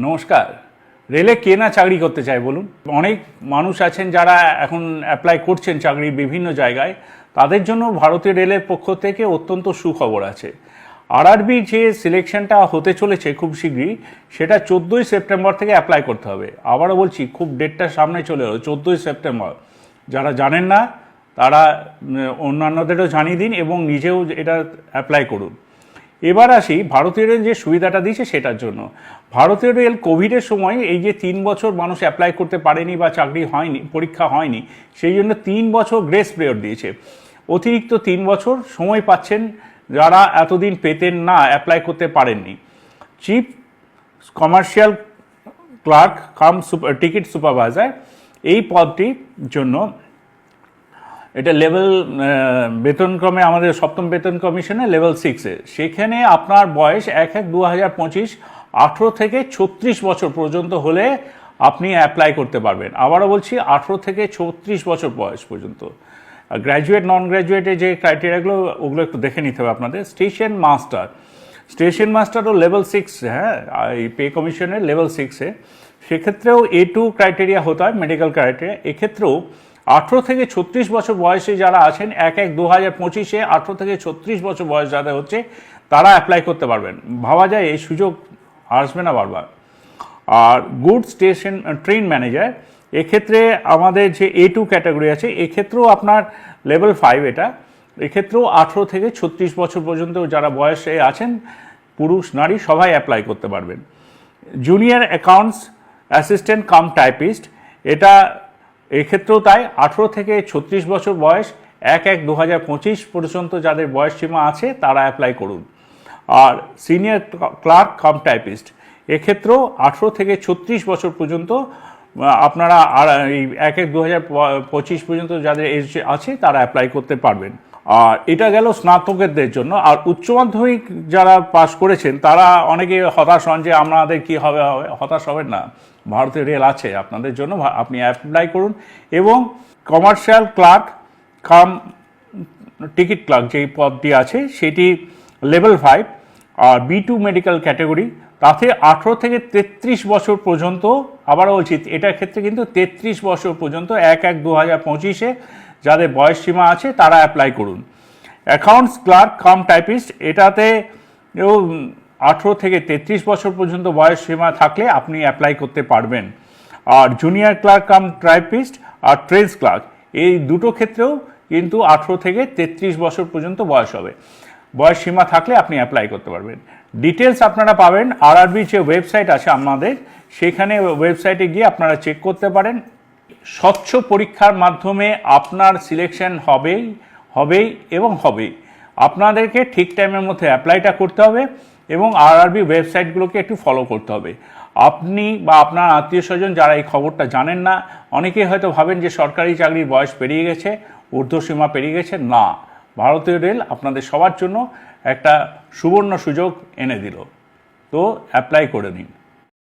নমস্কার। রেলে কে না চাকরি করতে চায় বলুন? অনেক মানুষ আছেন যারা এখন অ্যাপ্লাই করছেন চাকরি বিভিন্ন জায়গায়। তাদের জন্য ভারতীয় রেলের পক্ষ থেকে অত্যন্ত সুখবর আছে। আরআরবি যে সিলেকশনটা হতে চলেছে খুব শীঘ্রই, সেটা চোদ্দোই সেপ্টেম্বর থেকে অ্যাপ্লাই করতে হবে। আবারও বলছি, খুব ডেটটা সামনে চলে এলো, চোদ্দোই সেপ্টেম্বর। যারা জানেন না, তারা অন্যান্যদেরও জানিয়ে দিন এবং নিজেও এটা অ্যাপ্লাই করুন। এবার আসি ভারতীয় রেল যে সুবিধাটা দিয়েছে সেটার জন্য। ভারতীয় রেল কোভিডের সময় এই যে তিন বছর মানুষ অ্যাপ্লাই করতে পারেনি বা চাকরি হয়নি, পরীক্ষা হয়নি, সেই জন্য তিন বছর গ্রেস পিরিয়ড দিয়েছে। অতিরিক্ত তিন বছর সময় পাচ্ছেন যারা এতদিন পেতেন না অ্যাপ্লাই করতে পারেননি। Chief commercial clerk cum super ticket supervisor এই পদটির জন্য এটা লেভেল বেতনক্রমে আমাদের সপ্তম বেতন কমিশনে লেভেল সিক্সে সেখানে আপনার বয়স এক এক দু হাজার পঁচিশ, আঠেরো থেকে ছত্রিশ বছর পর্যন্ত হলে আপনি অ্যাপ্লাই করতে পারবেন। আবারও বলছি, আঠেরো থেকে ছত্রিশ বছর বয়স পর্যন্ত। গ্র্যাজুয়েট নন গ্র্যাজুয়েটের যে ক্রাইটেরিয়াগুলো ওগুলো একটু দেখে নিতে হবে আপনাদের। স্টেশন মাস্টার স্টেশন মাস্টারও লেভেল সিক্স হ্যাঁ এই পে কমিশনের লেভেল সিক্সে সেক্ষেত্রেও এ টু ক্রাইটেরিয়া হতে হয় মেডিকেল ক্রাইটেরিয়া এক্ষেত্রেও আঠেরো থেকে ছত্রিশ বছর বয়সে যারা আছেন, এক এক দু হাজার পঁচিশে আঠেরো থেকে ছত্রিশ বছর বয়স যাদের হচ্ছে, তারা অ্যাপ্লাই করতে পারবেন। ভাবা যায় এই সুযোগ আসবে না বারবার। আর গুড স্টেশন ট্রেন ম্যানেজার, এক্ষেত্রে আমাদের যে এ টু ক্যাটাগরি আছে, এক্ষেত্রেও আপনার লেভেল ফাইভ এটা, এক্ষেত্রেও আঠেরো থেকে ছত্রিশ বছর পর্যন্ত যারা বয়সে আছেন, পুরুষ, নারী, সবাই অ্যাপ্লাই করতে পারবেন। Junior accounts assistant cum typist এটা এক্ষেত্রেও তাই আঠেরো থেকে ছত্রিশ বছর বয়স, এক এক দু পর্যন্ত যাদের বয়স সীমা আছে তারা অ্যাপ্লাই করুন। আর সিনিয়র ক্লার্ক কাম টাইপিস্ট এক্ষেত্রেও আঠেরো থেকে ছত্রিশ বছর পর্যন্ত আপনারা আর এই এক এক দু পর্যন্ত যাদের এজ আছে তারা অ্যাপ্লাই করতে পারবেন। আর এটা গেল স্নাতকদের জন্য। আর উচ্চ মাধ্যমিক যারা পাশ করেছেন, তারা অনেকে হতাশ হন যে আমাদের কি হবে হতাশ হবেন না। ভারতীয় রেল আছে আপনাদের জন্য আপনি অ্যাপ্লাই করুন। এবং commercial clerk cum ticket clerk যেই পদটি আছে, সেটি লেভেল ফাইভ আর বি টু মেডিকেল ক্যাটাগরি তাতে আঠেরো থেকে তেত্রিশ বছর পর্যন্ত, আবারও উচিত এটার ক্ষেত্রে কিন্তু তেত্রিশ বছর পর্যন্ত, এক এক দু হাজার পঁচিশে যাদের বয়স সীমা আছে, তারা অ্যাপ্লাই করুন। অ্যাকাউন্টস ক্লার্ক কাম টাইপিস্ট এটাতে আঠেরো থেকে তেত্রিশ বছর পর্যন্ত বয়স সীমা থাকলে আপনি অ্যাপ্লাই করতে পারবেন। আর জুনিয়র ক্লার্ক কাম টাইপিস্ট আর ট্রেন্স ক্লার্ক এই দুটো ক্ষেত্রেও কিন্তু আঠেরো থেকে তেত্রিশ বছর পর্যন্ত বয়স হবে। বয়স সীমা থাকলে আপনি অ্যাপ্লাই করতে পারবেন। ডিটেলস আপনারা পাবেন আরআরবি যে ওয়েবসাইট আছে আমাদের, সেখানে ওয়েবসাইটে গিয়ে আপনারা চেক করতে পারেন। স্বচ্ছ পরীক্ষার মাধ্যমে আপনার সিলেকশন হবেই হবেই এবং হবেই। আপনাদেরকে ঠিক টাইমের মধ্যে অ্যাপ্লাইটা করতে হবে এবং আরআরবি ওয়েবসাইটগুলোকে একটু ফলো করতে হবে। আপনি বা আপনার আত্মীয় স্বজন যারা এই খবরটা জানেন না, অনেকেই হয়তো ভাবেন যে সরকারি চাকরির বয়স পেরিয়ে গেছে, ঊর্ধ্বসীমা পেরিয়ে গেছে। না, ভারতীয় রেল আপনাদের সবার জন্য একটা সুবর্ণ সুযোগ এনে দিল। তো অ্যাপ্লাই করে নিন।